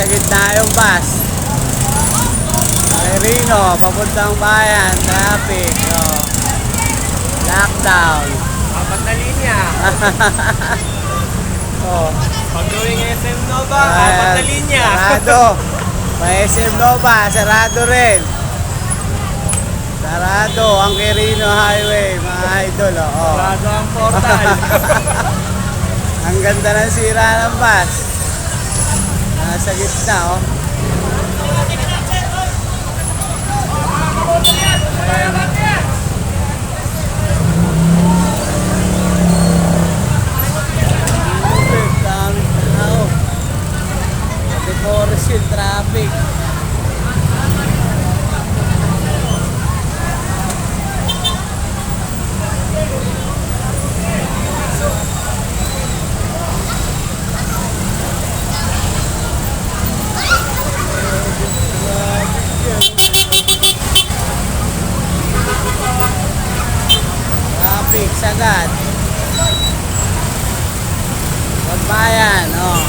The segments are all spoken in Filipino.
Nasa gitna yung bus. Rino, papuntang bayan, traffic. Oh. Lockdown. Apat na linya. Oh. Pag going SM Nova, apat na linya. Sarado. May SM Nova, sarado rin. Sarado ang Quirino Highway, mga idol. Oh. Sarado ang portal. Ang ganda ng sira ng bus. Nasa gitna, oh. Traffic, dami tao. Pati Forest Hill traffic. Traffic, sagad. Pagbayan, oh.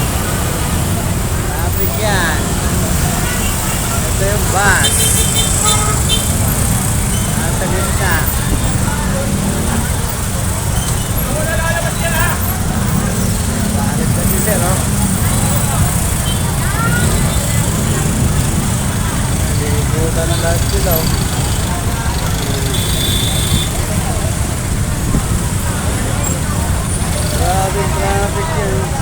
Traffic yan. Ito yung bus. Nasa gitna. Bakit kasi sir, oh. Nalilibutan ng lahat sila, oh. because